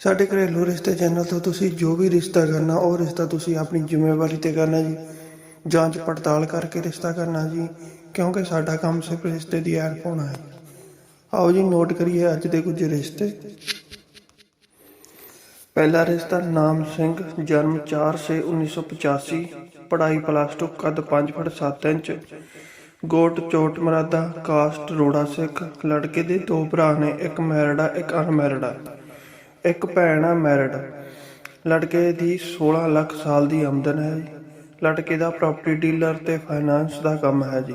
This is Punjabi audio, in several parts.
ਸਾਡੇ ਘਰੇਲੂ ਰਿਸ਼ਤੇ ਚੈਨਲ ਤੋਂ ਤੁਸੀਂ ਜੋ ਵੀ ਰਿਸ਼ਤਾ ਕਰਨਾ, ਉਹ ਰਿਸ਼ਤਾ ਤੁਸੀਂ ਆਪਣੀ ਜ਼ਿੰਮੇਵਾਰੀ ਤੇ ਕਰਨਾ ਜੀ। ਜਾਂਚ ਪੜਤਾਲ ਕਰਕੇ ਰਿਸ਼ਤਾ ਕਰਨਾ ਜੀ, ਕਿਉਂਕਿ ਸਾਡਾ ਕੰਮ ਸਿਰਫ ਰਿਸ਼ਤੇ ਦੀ ਐਡ ਪਾਉਣਾ ਹੈ। ਆਓ ਜੀ ਨੋਟ ਕਰੀਏ ਅੱਜ ਦੇ ਕੁਝ ਰਿਸ਼ਤੇ। ਪਹਿਲਾ ਰਿਸ਼ਤਾ ਨਾਮ ਸਿੰਘ, ਜਨਮ 4 ਸੇ 1985 ਪੜ੍ਹਾਈ ਪਲੱਸ 2 ਕੱਦ 5 ਫੁੱਟ 7 ਇੰਚ, ਗੋਟ ਚੋਟ ਮਰਾਦਾ ਕਾਸਟ ਰੋੜਾ ਸਿੱਖ, ਲੜਕੇ ਦੇ ਦੋ ਭਰਾ ਨੇ, ਇੱਕ ਮੈਰਿਡ ਆ, ਇੱਕ ਅਨਮੈਰਿਡ ਆ। ਇੱਕ ਭੈਣ ਆ ਮੈਰਿਡ। ਲੜਕੇ ਦੀ 16 ਲੱਖ ਸਾਲ ਦੀ ਆਮਦਨ ਹੈ ਜੀ। ਲੜਕੇ ਦਾ ਪ੍ਰਾਪਰਟੀ ਡੀਲਰ ਤੇ ਫਾਈਨਾਂਸ ਦਾ ਕੰਮ ਹੈ ਜੀ।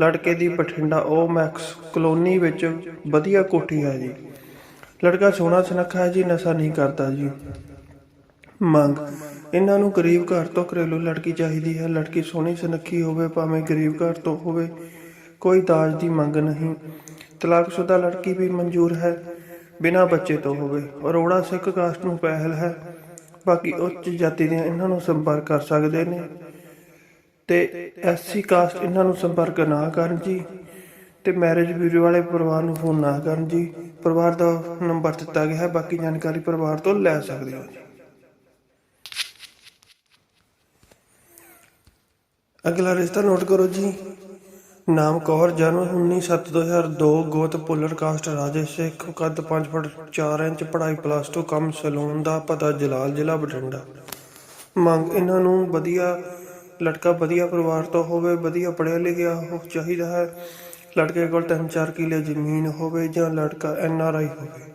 ਲੜਕੇ ਦੀ ਬਠਿੰਡਾ ਓ ਮੈਕਸ ਕਲੋਨੀ ਵਿੱਚ ਵਧੀਆ ਕੋਠੀ ਹੈ ਜੀ। ਲੜਕਾ ਸੋਹਣਾ ਸੁਨੱਖਾ ਹੈ ਜੀ, ਨਸ਼ਾ ਨਹੀਂ ਕਰਦਾ ਜੀ। ਮੰਗ, ਇਹਨਾਂ ਨੂੰ ਗਰੀਬ ਘਰ ਤੋਂ ਘਰੇਲੂ ਲੜਕੀ ਚਾਹੀਦੀ ਹੈ। ਲੜਕੀ ਸੋਹਣੀ ਸੁਨੱਖੀ ਹੋਵੇ, ਭਾਵੇਂ ਗਰੀਬ ਘਰ ਤੋਂ ਹੋਵੇ, ਕੋਈ ਦਾਜ ਦੀ ਮੰਗ ਨਹੀਂ। ਤਲਾਕਸ਼ੁਦਾ ਲੜਕੀ ਵੀ ਮਨਜ਼ੂਰ ਹੈ। ਬਿਨਾਂ ਬੱਚੇ ਤੋਂ ਹੋਵੇ। ਅਰੋੜਾ ਸਿੱਖ ਕਾਸਟ ਨੂੰ ਪਹਿਲ ਹੈ। ਬਾਕੀ ਉੱਚ ਜਾਤੀ ਦੇ ਇਹਨਾਂ ਨੂੰ ਸੰਪਰਕ ਕਰ ਸਕਦੇ ਨੇ। ਤੇ ਐਸਸੀ ਕਾਸਟ ਇਹਨਾਂ ਨੂੰ ਸੰਪਰਕ ਨਾ ਕਰਨ ਜੀ। ਤੇ ਮੈਰਿਜ ਬਿਊਰੋ ਵਾਲੇ ਪਰਿਵਾਰ ਨੂੰ ਫੋਨ ਨਾ ਕਰਨ ਜੀ। ਪਰਿਵਾਰ ਦਾ ਨੰਬਰ ਦਿੱਤਾ ਗਿਆ ਹੈ। ਬਾਕੀ ਜਾਣਕਾਰੀ ਪਰਿਵਾਰ ਤੋਂ ਲੈ ਸਕਦੇ ਹੋ ਜੀ। ਅਗਲਾ ਰਿਸ਼ਤਾ ਨੋਟ ਕਰੋ ਜੀ। ਨਾਮ ਕੌਰ, ਜਨਮ 19/7/2002 ਗੋਤ ਪੁੱਲਰ ਕਾਸਟ ਰਾਜੇ ਸਿੱਖ, ਕੱਦ 5 ਫੁੱਟ 4 ਇੰਚ, ਪੜ੍ਹਾਈ ਪਲੱਸ 2 ਕੰਮ ਸਲੂਨ ਦਾ ਪਤਾ, ਜਲਾਲ ਜ਼ਿਲ੍ਹਾ ਬਠਿੰਡਾ। ਮੰਗ, ਇਹਨਾਂ ਨੂੰ ਵਧੀਆ, ਲੜਕਾ ਵਧੀਆ ਪਰਿਵਾਰ ਤੋਂ ਹੋਵੇ, ਵਧੀਆ ਪੜ੍ਹਿਆ ਲਿਖਿਆ ਹੋ ਚਾਹੀਦਾ ਹੈ, ਲੜਕੇ ਕੋਲ 3-4 ਕਿੱਲੇ ਜ਼ਮੀਨ ਹੋਵੇ ਜਾਂ ਲੜਕਾ ਐਨ ਆਰ ਆਈ ਹੋਵੇ।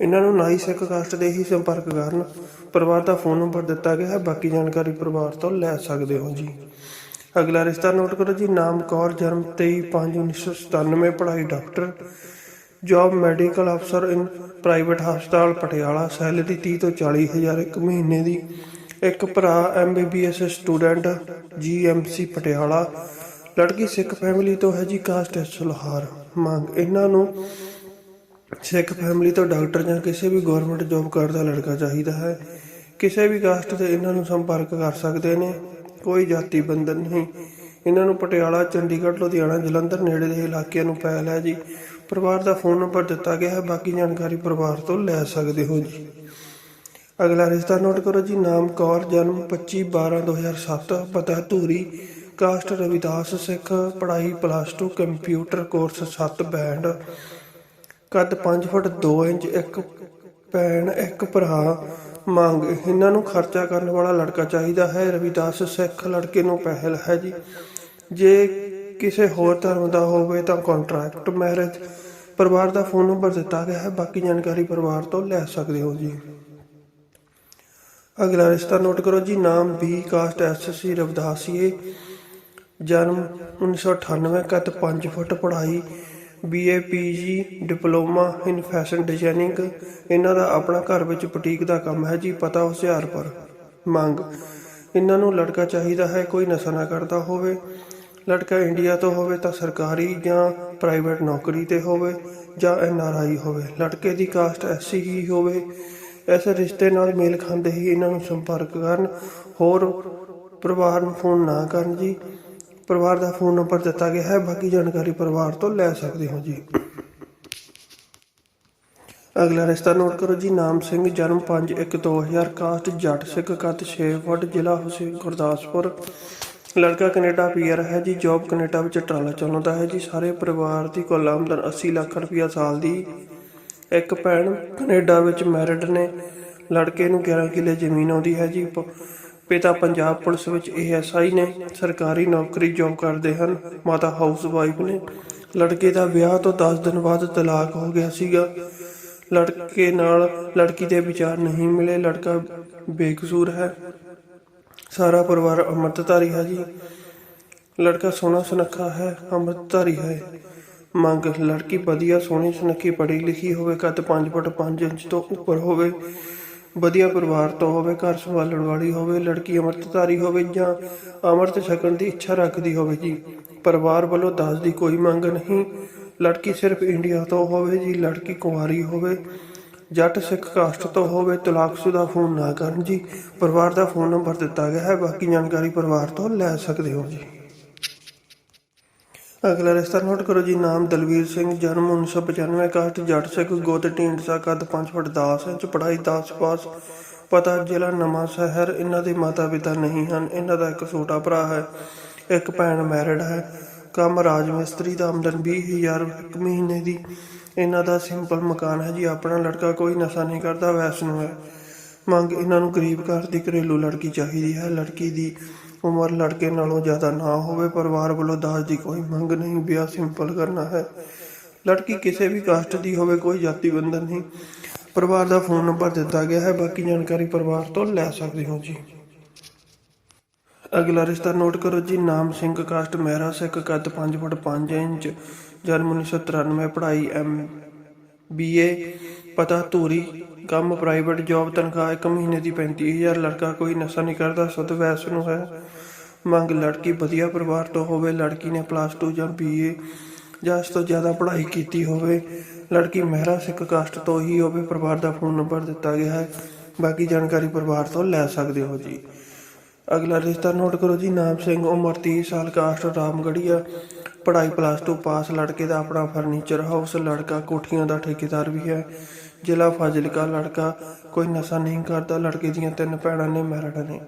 ਇਹਨਾਂ ਨੂੰ ਨਾਈ ਸਿੱਖ ਕਾਸਟ ਦੇ ਹੀ ਸੰਪਰਕ ਕਰਨ, ਪਰਿਵਾਰ ਦਾ ਫੋਨ ਨੰਬਰ ਦਿੱਤਾ ਗਿਆ ਹੈ, ਬਾਕੀ ਜਾਣਕਾਰੀ ਪਰਿਵਾਰ ਤੋਂ ਲੈ ਸਕਦੇ ਹੋ ਜੀ। ਅਗਲਾ ਰਿਸ਼ਤਾ ਨੋਟ ਕਰੋ ਜੀ, ਨਾਮ ਕੌਰ, ਜਨਮ 23/5/1997 ਪੜ੍ਹਾਈ ਡਾਕਟਰ ਜੌਬ ਮੈਡੀਕਲ ਅਫਸਰ ਇਨ ਪ੍ਰਾਈਵੇਟ ਹਸਪਤਾਲ ਪਟਿਆਲਾ ਸੈਲਰੀ 30 ਤੋਂ 40 ਹਜ਼ਾਰ ਇੱਕ ਮਹੀਨੇ ਦੀ। ਇੱਕ ਭਰਾ ਐਮਬੀਬੀਐਸ ਸਟੂਡੈਂਟ ਜੀਐਮਸੀ ਪਟਿਆਲਾ। ਲੜਕੀ ਸਿੱਖ ਫੈਮਿਲੀ ਤੋਂ ਹੈ ਜੀ, ਕਾਸਟ ਸੁਲਹਾਰ। ਮੰਗ, ਇਹਨਾਂ ਨੂੰ ਸਿੱਖ ਫੈਮਿਲੀ ਤੋਂ ਡਾਕਟਰ ਜਾਂ ਕਿਸੇ ਵੀ ਗਵਰਨਮੈਂਟ ਜੌਬ ਕਰਦਾ ਲੜਕਾ ਚਾਹੀਦਾ ਹੈ। ਕਿਸੇ ਵੀ ਕਾਸਟ ਦੇ ਇਹਨਾਂ ਨੂੰ ਸੰਪਰਕ ਕਰ ਸਕਦੇ ਨੇ। ਕੋਈ ਜਾਤੀ ਬੰਧਨ ਨਹੀਂ। ਇਹਨਾਂ ਨੂੰ ਪਟਿਆਲਾ, ਚੰਡੀਗੜ੍ਹ, ਲੁਧਿਆਣਾ, ਜਲੰਧਰ ਨੇੜੇ ਦੇ ਇਲਾਕਿਆਂ ਨੂੰ ਪਹਿਲ ਹੈ ਜੀ। ਪਰਿਵਾਰ ਦਾ ਫੋਨ ਨੰਬਰ ਦਿੱਤਾ ਗਿਆ ਹੈ। ਬਾਕੀ ਜਾਣਕਾਰੀ ਪਰਿਵਾਰ ਤੋਂ ਲੈ ਸਕਦੇ ਹੋ ਜੀ। ਅਗਲਾ ਰਿਸ਼ਤਾ ਨੋਟ ਕਰੋ ਜੀ। ਨਾਮ ਕੌਰ, ਜਨਮ 25/12/2007 ਪਤਾ ਧੂਰੀ, ਕਾਸਟ ਰਵਿਦਾਸ ਸਿੱਖ। ਪੜ੍ਹਾਈ ਪਲੱਸ 2 ਕੰਪਿਊਟਰ ਕੋਰਸ 7 ਬੈਂਡ ਕੱਦ 5 ਫੁੱਟ 2 ਇੰਚ, ਇੱਕ ਭੈਣ, ਇੱਕ ਭਰਾ। ਮੰਗ, ਇਹਨਾਂ ਨੂੰ ਖਰਚਾ ਕਰਨ ਵਾਲਾ ਲੜਕਾ ਚਾਹੀਦਾ ਹੈ। ਰਵਿਦਾਸ ਸਿੱਖ ਲੜਕੇ ਨੂੰ ਪਹਿਲ ਹੈ ਜੀ। ਜੇ ਕਿਸੇ ਹੋਰ ਧਰਮ ਦਾ ਹੋਵੇ ਤਾਂ ਕੰਟਰੈਕਟ ਮੈਰਿਜ ਪਰਿਵਾਰ ਦਾ ਫੋਨ ਨੰਬਰ ਦਿੱਤਾ ਗਿਆ ਹੈ। ਬਾਕੀ ਜਾਣਕਾਰੀ ਪਰਿਵਾਰ ਤੋਂ ਲੈ ਸਕਦੇ ਹੋ ਜੀ। ਅਗਲਾ ਰਿਸ਼ਤਾ ਨੋਟ ਕਰੋ ਜੀ। ਨਾਮ ਬੀ ਕਾਸਟ ਐਸਸੀ ਰਵਦਾਸੀਏ ਜਨਮ 1998 ਕੱਦ 5 ਫੁੱਟ ਪੜ੍ਹਾਈ B A P G diploma in fashion designing ਇਹਨਾਂ ਦਾ ਆਪਣਾ ਘਰ ਵਿੱਚ ਬੁਟੀਕ ਦਾ ਕੰਮ ਹੈ ਜੀ, ਪਤਾ ਹੁਸ਼ਿਆਰਪੁਰ। ਮੰਗ, ਇਹਨਾਂ ਨੂੰ ਲੜਕਾ ਚਾਹੀਦਾ ਹੈ, ਕੋਈ ਨਸ਼ਾ ਨਾ ਕਰਦਾ ਹੋਵੇ। ਲੜਕਾ ਇੰਡੀਆ ਤੋਂ ਹੋਵੇ ਤਾਂ ਸਰਕਾਰੀ ਜਾਂ ਪ੍ਰਾਈਵੇਟ ਨੌਕਰੀ ਤੇ ਹੋਵੇ ਜਾਂ ਐਨ ਆਰ ਆਈ ਹੋਵੇ। ਲੜਕੇ ਦੀ ਕਾਸਟ ਐਸਸੀ ਹੀ ਹੋਵੇ, ਇਸ ਰਿਸ਼ਤੇ ਨਾਲ ਮੇਲ ਖਾਂਦੇ ਹੀ ਇਹਨਾਂ ਨੂੰ ਸੰਪਰਕ ਕਰਨ, ਹੋਰ ਪਰਿਵਾਰ ਨੂੰ ਫੋਨ ਨਾ ਕਰਨ ਜੀ। ਪਰਿਵਾਰ ਦਾ ਫੋਨ ਨੰਬਰ ਦਿੱਤਾ ਗਿਆ ਹੈ। ਬਾਕੀ ਜਾਣਕਾਰੀ ਪਰਿਵਾਰ ਤੋਂ ਲੈ ਸਕਦੇ ਹੋ ਜੀ। ਅਗਲਾ ਰਿਸ਼ਤਾ ਨੋਟ ਕਰੋ ਜੀ। ਨਾਮ ਸਿੰਘ, ਜਨਮ 5/1/2000 ਕਾਸਟ ਜੱਟ ਸਿੱਖ ਕੱਦ 6 ਫੁੱਟ ਜ਼ਿਲ੍ਹਾ ਹੁਸੈਨ ਗੁਰਦਾਸਪੁਰ। ਲੜਕਾ ਕੈਨੇਡਾ ਪੀਆਰ ਹੈ ਜੀ। ਜੌਬ ਕੈਨੇਡਾ ਵਿੱਚ ਟਰਾਲਾ ਚਲਾਉਂਦਾ ਹੈ ਜੀ। ਸਾਰੇ ਪਰਿਵਾਰ ਦੀ ਕੁੱਲ ਆਮਦਨ 80 ਲੱਖ ਰੁਪਇਆ ਸਾਲ ਦੀ। ਇੱਕ ਭੈਣ ਕੈਨੇਡਾ ਵਿੱਚ ਮੈਰਿਡ ਨੇ। ਲੜਕੇ ਨੂੰ 11 ਕਿੱਲੇ ਜ਼ਮੀਨ ਆਉਂਦੀ ਹੈ ਜੀ। ਪਿਤਾ ਪੰਜਾਬ ਪੁਲਿਸ ਵਿੱਚ ਏਐਸਆਈ ਨੇ ਸਰਕਾਰੀ ਨੌਕਰੀ ਜੌਬ ਕਰਦੇ ਹਨ, ਮਾਤਾ ਹਾਊਸ ਵਾਈਫ ਨੇ। ਲੜਕੇ ਦਾ ਵਿਆਹ ਤੋਂ 10 ਦਿਨ ਬਾਅਦ ਤਲਾਕ ਹੋ ਗਿਆ ਸੀਗਾ। ਲੜਕੇ ਨਾਲ ਲੜਕੀ ਦੇ ਵਿਚਾਰ ਨਹੀਂ ਮਿਲੇ, ਲੜਕਾ ਬੇਕਸੂਰ ਹੈ। ਸਾਰਾ ਪਰਿਵਾਰ ਅੰਮ੍ਰਿਤਧਾਰੀ ਹੈ ਜੀ। ਲੜਕਾ ਸੋਹਣਾ ਸੁਨੱਖਾ ਹੈ, ਅੰਮ੍ਰਿਤਧਾਰੀ ਹੈ। ਮੰਗ, ਲੜਕੀ ਵਧੀਆ ਸੋਹਣੀ ਸੁਨੱਖੀ ਪੜ੍ਹੀ ਲਿਖੀ ਹੋਵੇ, ਕੱਦ 5 ਫੁੱਟ 5 ਇੰਚ ਤੋਂ ਉੱਪਰ ਹੋਵੇ। ਵਧੀਆ ਪਰਿਵਾਰ ਤੋਂ ਹੋਵੇ, ਘਰ ਸੰਭਾਲਣ ਵਾਲੀ ਹੋਵੇ, ਲੜਕੀ ਅੰਮ੍ਰਿਤਧਾਰੀ ਹੋਵੇ ਜਾਂ ਅੰਮ੍ਰਿਤ ਛਕਣ ਦੀ ਇੱਛਾ ਰੱਖਦੀ ਹੋਵੇ ਜੀ। ਪਰਿਵਾਰ ਵੱਲੋਂ ਦਾਜ ਦੀ ਕੋਈ ਮੰਗ ਨਹੀਂ। ਲੜਕੀ ਸਿਰਫ ਇੰਡੀਆ ਤੋਂ ਹੋਵੇ ਜੀ, ਲੜਕੀ ਕੁਆਰੀ ਹੋਵੇ, ਜੱਟ ਸਿੱਖ ਕਾਸਟ ਤੋਂ ਹੋਵੇ, ਤਲਾਕਸ਼ੁਦਾ ਫੋਨ ਨਾ ਕਰਨ ਜੀ। ਪਰਿਵਾਰ ਦਾ ਫੋਨ ਨੰਬਰ ਦਿੱਤਾ ਗਿਆ ਹੈ, ਬਾਕੀ ਜਾਣਕਾਰੀ ਪਰਿਵਾਰ ਤੋਂ ਲੈ ਸਕਦੇ ਹੋ ਜੀ। ਅਗਲਾ ਰਿਸ਼ਤਾ ਨੋਟ ਕਰੋ ਜੀ, ਨਾਮ ਦਲਵੀਰ ਸਿੰਘ, ਜਨਮ 1995 ਕਾਸਟ ਜੱਟ ਸਿੱਖ, ਗੋਤ ਢੀਂਡਸਾ ਕੱਦ 5 ਫੁੱਟ 10 ਇੰਚ, ਪੜ੍ਹਾਈ 10 ਪਾਸ, ਪਤਾ ਜ਼ਿਲ੍ਹਾ ਨਵਾਂ ਸ਼ਹਿਰ, ਇਹਨਾਂ ਦੇ ਮਾਤਾ ਪਿਤਾ ਨਹੀਂ ਹਨ, ਇਹਨਾਂ ਦਾ ਇੱਕ ਛੋਟਾ ਭਰਾ ਹੈ, ਇੱਕ ਭੈਣ ਮੈਰਿਡ ਹੈ, ਕੰਮ ਰਾਜ ਮਿਸਤਰੀ ਦਾ ਆਮਦਨ 20000 ਇੱਕ ਮਹੀਨੇ ਦੀ, ਇਹਨਾਂ ਦਾ ਸਿੰਪਲ ਮਕਾਨ ਹੈ ਜੀ, ਆਪਣਾ ਲੜਕਾ ਕੋਈ ਨਸ਼ਾ ਨਹੀਂ ਕਰਦਾ, ਵੈਸ਼ਨੂ ਹੈ, ਮੰਗ ਇਹਨਾਂ ਨੂੰ ਗਰੀਬ ਘਰ ਦੀ ਘਰੇਲੂ ਲੜਕੀ ਚਾਹੀਦੀ ਹੈ, ਲੜਕੀ ਦੀ ਉਮਰ ਲੜਕੇ ਨਾਲੋਂ ਜ਼ਿਆਦਾ ਨਾ ਹੋਵੇ, ਪਰਿਵਾਰ ਵੱਲੋਂ ਦਾਜ ਦੀ ਕੋਈ ਮੰਗ ਨਹੀਂ, ਵਿਆਹ ਸਿੰਪਲ ਕਰਨਾ ਹੈ। ਲੜਕੀ ਕਿਸੇ ਵੀ ਕਾਸਟ ਦੀ ਹੋਵੇ, ਕੋਈ ਜਾਤੀ ਬੰਧਨ ਨਹੀਂ। ਪਰਿਵਾਰ ਦਾ ਫੋਨ ਨੰਬਰ ਦਿੱਤਾ ਗਿਆ ਹੈ, ਬਾਕੀ ਜਾਣਕਾਰੀ ਪਰਿਵਾਰ ਤੋਂ ਲੈ ਸਕਦੇ ਹੋ ਜੀ। ਅਗਲਾ ਰਿਸ਼ਤਾ ਨੋਟ ਕਰੋ ਜੀ, ਨਾਮ ਸਿੰਘ ਕਾਸਟ ਮਹਿਰਾ ਸਿੱਖ, ਕੱਦ 5 ਫੁੱਟ 5 ਇੰਚ, ਜਨਮ 1993 ਪੜ੍ਹਾਈ ਐਮ ਬੀਏ ਪਤਾ ਧੂਰੀ, ਕੰਮ ਪ੍ਰਾਈਵੇਟ ਜੌਬ ਤਨਖਾਹ ਇੱਕ ਮਹੀਨੇ ਦੀ 35000 ਲੜਕਾ ਕੋਈ ਨਸ਼ਾ ਨਹੀਂ ਕਰਦਾ, ਸੁਧ ਵੈਸ ਨੂੰ ਹੈ। ਮੰਗ ਲੜਕੀ ਵਧੀਆ ਪਰਿਵਾਰ ਤੋਂ ਹੋਵੇ, ਲੜਕੀ ਨੇ ਪਲੱਸ 2 ਜਾਂ ਬੀਏ ਜਾਂ ਇਸ ਤੋਂ ਜ਼ਿਆਦਾ ਪੜ੍ਹਾਈ ਕੀਤੀ ਹੋਵੇ, ਲੜਕੀ ਮਹਿਰਾ ਸਿੱਖ ਕਾਸਟ ਤੋਂ ਹੀ ਹੋਵੇ ਪਰਿਵਾਰ ਦਾ ਫੋਨ ਨੰਬਰ ਦਿੱਤਾ ਗਿਆ ਹੈ। ਬਾਕੀ ਜਾਣਕਾਰੀ ਪਰਿਵਾਰ ਤੋਂ ਲੈ ਸਕਦੇ ਹੋ ਜੀ। ਅਗਲਾ ਰਿਸ਼ਤਾ ਨੋਟ ਕਰੋ ਜੀ, ਨਾਮ ਸਿੰਘ, ਉਮਰ 30 ਸਾਲ ਕਾਸਟ ਰਾਮਗੜੀਆ ਪੜ੍ਹਾਈ ਪਲੱਸ 2 ਪਾਸ, ਲੜਕੇ ਦਾ ਆਪਣਾ ਫਰਨੀਚਰ ਹਾਊਸ ਲੜਕਾ ਕੋਠੀਆਂ ਦਾ ਠੇਕੇਦਾਰ ਵੀ ਹੈ। ਜ਼ਿਲ੍ਹਾ ਫਾਜ਼ਿਲਕਾ, ਲੜਕਾ ਕੋਈ ਨਸ਼ਾ ਨਹੀਂ ਕਰਦਾ, ਲੜਕੇ ਦੀਆਂ ਤਿੰਨ ਭੈਣਾਂ ਨੇ ਮੈਰਿਡ ਨੇ।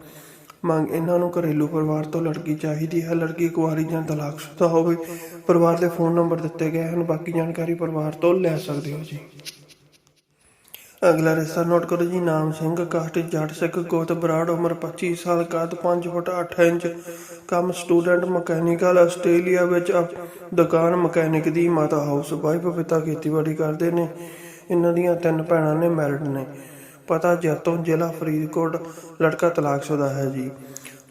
ਮੰਗ ਇਹਨਾਂ ਨੂੰ ਘਰੇਲੂ ਪਰਿਵਾਰ ਤੋਂ ਲੜਕੀ ਚਾਹੀਦੀ ਹੈ। ਲੜਕੀ ਕੁਆਰੀ ਜਾਂ ਤਲਾਕਸ਼ੁਦਾ ਹੋਵੇ, ਪਰਿਵਾਰ ਦੇ ਫੋਨ ਨੰਬਰ ਦਿੱਤੇ ਗਏ ਹਨ। ਬਾਕੀ ਜਾਣਕਾਰੀ ਪਰਿਵਾਰ ਤੋਂ ਲੈ ਸਕਦੇ ਹੋ ਜੀ। ਅਗਲਾ ਰਿਸ਼ਤਾ ਨੋਟ ਕਰੋ ਜੀ। ਨਾਮ ਸਿੰਘ, ਕਾਸਟ ਜੱਟ ਸਿੱਖ, ਗੋਤ ਬਰਾੜ, ਉਮਰ 25 ਸਾਲ, ਕੱਦ 5 ਫੁੱਟ 8 ਇੰਚ, ਕੰਮ ਸਟੂਡੈਂਟ, ਮਕੈਨੀਕਲ, ਆਸਟ੍ਰੇਲੀਆ ਵਿੱਚ ਦੁਕਾਨ ਮਕੈਨਿਕ ਦੀ ਮਾਤਾ ਹਾਊਸ ਵਾਈਫ, ਪਿਤਾ ਖੇਤੀਬਾੜੀ ਕਰਦੇ ਨੇ। ਇਹਨਾਂ ਦੀਆਂ ਤਿੰਨ ਭੈਣਾਂ ਨੇ, ਮੈਰਿਡ ਨੇ। ਪਤਾ ਜੈਤੋਂ ਜ਼ਿਲ੍ਹਾ ਫਰੀਦਕੋਟ ਲੜਕਾ ਤਲਾਕਸ਼ੁਦਾ ਹੈ ਜੀ।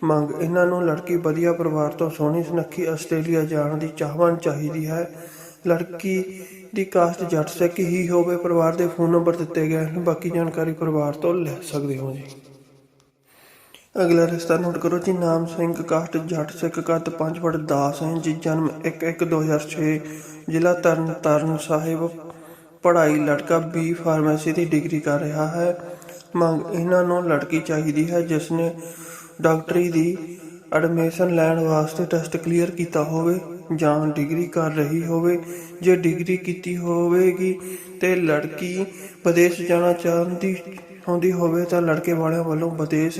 ਮੰਗ, ਇਹਨਾਂ ਨੂੰ ਲੜਕੀ ਵਧੀਆ ਪਰਿਵਾਰ ਤੋਂ ਸੋਹਣੀ ਸੁਨੱਖੀ ਆਸਟ੍ਰੇਲੀਆ ਜਾਣ ਦੀ ਚਾਹਵਾਨ ਚਾਹੀਦੀ ਹੈ। ਲੜਕੀ ਦੀ ਕਾਸਟ ਜੱਟ ਸਿੱਖ ਹੀ ਹੋਵੇ, ਪਰਿਵਾਰ ਦੇ ਫੋਨ ਨੰਬਰ ਦਿੱਤੇ ਗਏ ਹਨ, ਬਾਕੀ ਜਾਣਕਾਰੀ ਪਰਿਵਾਰ ਤੋਂ ਲੈ ਸਕਦੇ ਹੋ ਜੀ। ਅਗਲਾ ਰਿਸ਼ਤਾ ਨੋਟ ਕਰੋ ਜੀ, ਨਾਮ ਸਿੰਘ, ਕਾਸਟ ਜੱਟ ਸਿੱਖ, ਕੱਦ 5 ਫੁੱਟ 10 ਇੰਚ, ਜਨਮ 1/1/2006 ਜ਼ਿਲ੍ਹਾ ਤਰਨ ਤਾਰਨ ਸਾਹਿਬ। ਪੜ੍ਹਾਈ ਲੜਕਾ ਬੀ ਫਾਰਮੇਸੀ ਦੀ ਡਿਗਰੀ ਕਰ ਰਿਹਾ ਹੈ। ਮੰਗ ਇਹਨਾਂ ਨੂੰ ਲੜਕੀ ਚਾਹੀਦੀ ਹੈ ਜਿਸ ਨੇ ਡਾਕਟਰੀ ਦੀ ਐਡਮਿਸ਼ਨ ਲੈਣ ਵਾਸਤੇ ਟੈਸਟ ਕਲੀਅਰ ਕੀਤਾ ਹੋਵੇ ਜਾਂ ਡਿਗਰੀ ਕਰ ਰਹੀ ਹੋਵੇ। ਜੇ ਡਿਗਰੀ ਕੀਤੀ ਹੋਵੇਗੀ ਤੇ ਲੜਕੀ ਵਿਦੇਸ਼ ਜਾਣਾ ਚਾਹੁੰਦੀ ਹੁੰਦੀ ਹੋਵੇ ਤਾਂ ਲੜਕੇ ਵਾਲਿਆਂ ਵੱਲੋਂ ਵਿਦੇਸ਼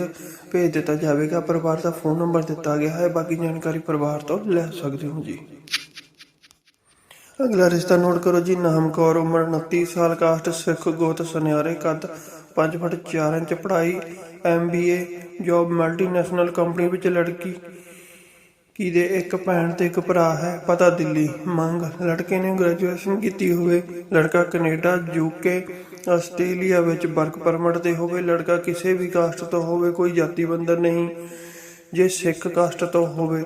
ਭੇਜ ਦਿੱਤਾ ਜਾਵੇਗਾ। ਪਰਿਵਾਰ ਦਾ ਫੋਨ ਨੰਬਰ ਦਿੱਤਾ ਗਿਆ ਹੈ। ਬਾਕੀ ਜਾਣਕਾਰੀ ਪਰਿਵਾਰ ਤੋਂ ਲੈ ਸਕਦੇ ਹੋ ਜੀ। ਅਗਲਾ ਰਿਸ਼ਤਾ ਨੋਟ ਕਰੋ ਜੀ, ਨਾਮ ਕੌਰ, ਉਮਰ 29 ਸਾਲ, ਕਾਸਟ ਸਿੱਖ, ਗੋਤ ਸੁਨਿਆਰੇ, ਕੱਦ 5 ਫੁੱਟ 4 ਇੰਚ, ਪੜ੍ਹਾਈ ਐਮਬੀਏ ਜੌਬ ਮਲਟੀਨੈਸ਼ਨਲ ਕੰਪਨੀ ਵਿੱਚ ਲੜਕੀ ਕੀ ਦੇ ਇੱਕ ਭੈਣ ਤੇ ਇੱਕ ਭਰਾ ਹੈ, ਪਤਾ ਦਿੱਲੀ। ਮੰਗ, ਲੜਕੇ ਨੇ ਗ੍ਰੈਜੂਏਸ਼ਨ ਕੀਤੀ ਹੋਵੇ, ਲੜਕਾ ਕੈਨੇਡਾ ਯੂਕੇ ਆਸਟ੍ਰੇਲੀਆ ਵਿੱਚ ਵਰਕ ਪਰਮਿਟ ਤੇ ਹੋਵੇ, ਲੜਕਾ ਕਿਸੇ ਵੀ ਕਾਸਟ ਤੋਂ ਹੋਵੇ, ਕੋਈ ਜਾਤੀ ਬੰਧਨ ਨਹੀਂ, ਜੇ ਸਿੱਖ ਕਾਸਟ ਤੋਂ ਹੋਵੇ।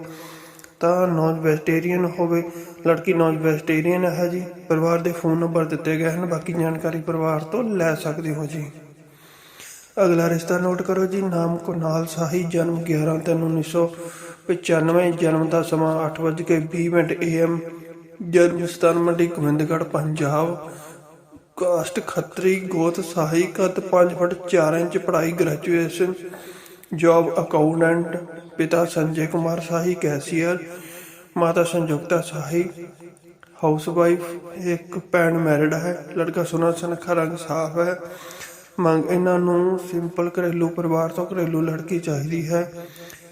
ਤਾਂ ਨੌਨ ਵੈਜੀਟੇਰੀਅਨ ਹੋਵੇ। ਲੜਕੀ ਨੌਨ ਵੈਜੀਟੇਰੀਅਨ ਹੈ ਜੀ। ਪਰਿਵਾਰ ਦੇ ਫੋਨ ਨੰਬਰ ਦਿੱਤੇ ਗਏ ਹਨ। ਬਾਕੀ ਜਾਣਕਾਰੀ ਪਰਿਵਾਰ ਤੋਂ ਲੈ ਸਕਦੇ ਹੋ ਜੀ। ਅਗਲਾ ਰਿਸ਼ਤਾ ਨੋਟ ਕਰੋ ਜੀ। ਨਾਮ ਕੁਨਾਲ ਸਾਹੀ, ਜਨਮ 11 ਤਿੰਨ 1995 ਜਨਮ ਦਾ ਸਮਾਂ 8:20 ਮਿੰਟ AM ਜਨਮ ਸਥਾਨ ਮੰਡੀ, ਗੋਬਿੰਦਗੜ੍ਹ, ਪੰਜਾਬ। ਕਾਸਟ ਖੱਤਰੀ, ਗੋਤ ਸਾਹੀ, ਕੱਦ 5 ਫੁੱਟ 4 ਇੰਚ, ਪੜ੍ਹਾਈ, ਗ੍ਰੈਜੂਏਸ਼ਨ, ਜੌਬ ਅਕਾਊਂਟੈਂਟ ਪਿਤਾ ਸੰਜੇ ਕੁਮਾਰ ਸਾਹੀ, ਕੈਸ਼ੀਅਰ, ਮਾਤਾ ਸੰਯੁਕਤਾ ਸਾਹੀ, ਹਾਊਸਵਾਈਫ, ਇੱਕ ਭੈਣ ਮੈਰਿਡ ਹੈ, ਲੜਕਾ ਸੁਨਾ ਸੁਨੱਖਾ ਰੰਗ ਸਾਫ਼ ਹੈ, ਮੰਗ ਇਹਨਾਂ ਨੂੰ ਸਿੰਪਲ ਘਰੇਲੂ ਪਰਿਵਾਰ ਤੋਂ ਘਰੇਲੂ ਲੜਕੀ ਚਾਹੀਦੀ ਹੈ।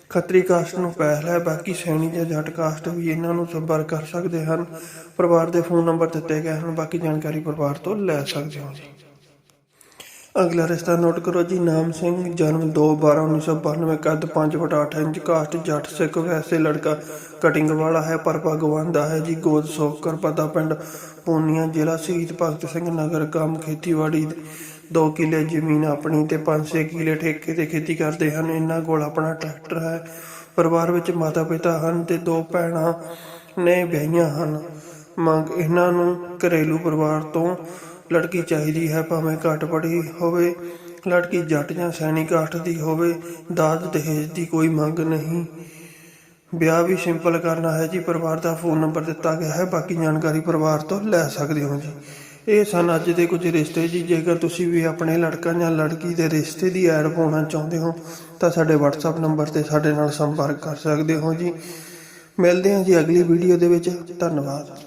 ਖੱਤਰੀ ਕਾਸਟ ਨੂੰ ਪਹਿਲ ਹੈ, ਬਾਕੀ ਸੈਣੀ ਜਾਂ ਜੱਟ ਕਾਸਟ ਵੀ ਇਹਨਾਂ ਨੂੰ ਸੰਪਰਕ ਕਰ ਸਕਦੇ ਹਨ, ਪਰਿਵਾਰ ਦੇ ਫੋਨ ਨੰਬਰ ਦਿੱਤੇ ਗਏ ਹਨ, ਬਾਕੀ ਜਾਣਕਾਰੀ ਪਰਿਵਾਰ ਤੋਂ ਲੈ ਸਕਦੇ ਹੋ। ਜੀ ਅਗਲਾ ਰਿਸ਼ਤਾ ਨੋਟ ਕਰੋ ਜੀ, ਨਾਮ ਸਿੰਘ, ਜਨਮ 2/12/1992 ਕੱਦ 5 ਫੁੱਟ 8 ਇੰਚ, ਕਾਸਟ ਜੱਟ ਸਿੱਖ, ਵੈਸੇ ਲੜਕਾ, ਕਟਿੰਗ ਵਾਲਾ ਹੈ ਪਰ ਭਗਵਾਨ ਦਾ ਹੈ ਜੀ, ਗੋਦ ਸੋਕਰ ਪਤਾ ਪਿੰਡ ਪੂਨੀਆ, ਜ਼ਿਲ੍ਹਾ ਸ਼ਹੀਦ ਭਗਤ ਸਿੰਘ ਨਗਰ, ਕੰਮ ਖੇਤੀਬਾੜੀ 2 ਕਿੱਲੇ ਜ਼ਮੀਨ ਆਪਣੀ ਤੇ 5-6 ਕਿੱਲੇ ਠੇਕੇ ਤੇ ਖੇਤੀ ਕਰਦੇ ਹਨ, ਇਹਨਾਂ ਕੋਲ ਆਪਣਾ ਟਰੈਕਟਰ ਹੈ, ਪਰਿਵਾਰ ਵਿੱਚ ਮਾਤਾ ਪਿਤਾ ਹਨ ਤੇ ਦੋ ਭੈਣਾਂ ਨੇ ਵਿਆਹੀਆਂ ਹਨ, ਮੰਗ ਇਹਨਾਂ ਨੂੰ ਘਰੇਲੂ ਪਰਿਵਾਰ ਤੋਂ ਲੜਕੀ ਚਾਹੀਦੀ ਹੈ ਭਾਵੇਂ ਘੱਟ ਪੜ੍ਹੀ ਹੋਵੇ, ਲੜਕੀ ਜੱਟ ਜਾਂ ਸੈਣੀ ਕਾਸਟ ਦੀ ਹੋਵੇ, ਦਾਜ ਦਹੇਜ ਦੀ ਕੋਈ ਮੰਗ ਨਹੀਂ। ਵਿਆਹ ਵੀ ਸਿੰਪਲ ਕਰਨਾ ਹੈ ਜੀ, ਪਰਿਵਾਰ ਦਾ ਫੋਨ ਨੰਬਰ ਦਿੱਤਾ ਗਿਆ ਹੈ, ਬਾਕੀ ਜਾਣਕਾਰੀ ਪਰਿਵਾਰ ਤੋਂ ਲੈ ਸਕਦੇ ਹੋ ਜੀ। ਇਹ ਸਨ ਅੱਜ ਦੇ ਕੁਝ ਰਿਸ਼ਤੇ ਜੀ, ਜੇਕਰ ਤੁਸੀਂ ਵੀ ਆਪਣੇ ਲੜਕਾ ਜਾਂ ਲੜਕੀ ਦੇ ਰਿਸ਼ਤੇ ਦੀ ਐਡ ਪਾਉਣਾ ਚਾਹੁੰਦੇ ਹੋ, ਤਾਂ ਸਾਡੇ WhatsApp ਨੰਬਰ ਤੇ ਸਾਡੇ ਨਾਲ ਸੰਪਰਕ ਕਰ ਸਕਦੇ ਹੋ ਜੀ। ਮਿਲਦੇ ਹਾਂ ਜੀ ਅਗਲੀ ਵੀਡੀਓ ਦੇ ਵਿੱਚ, ਧੰਨਵਾਦ।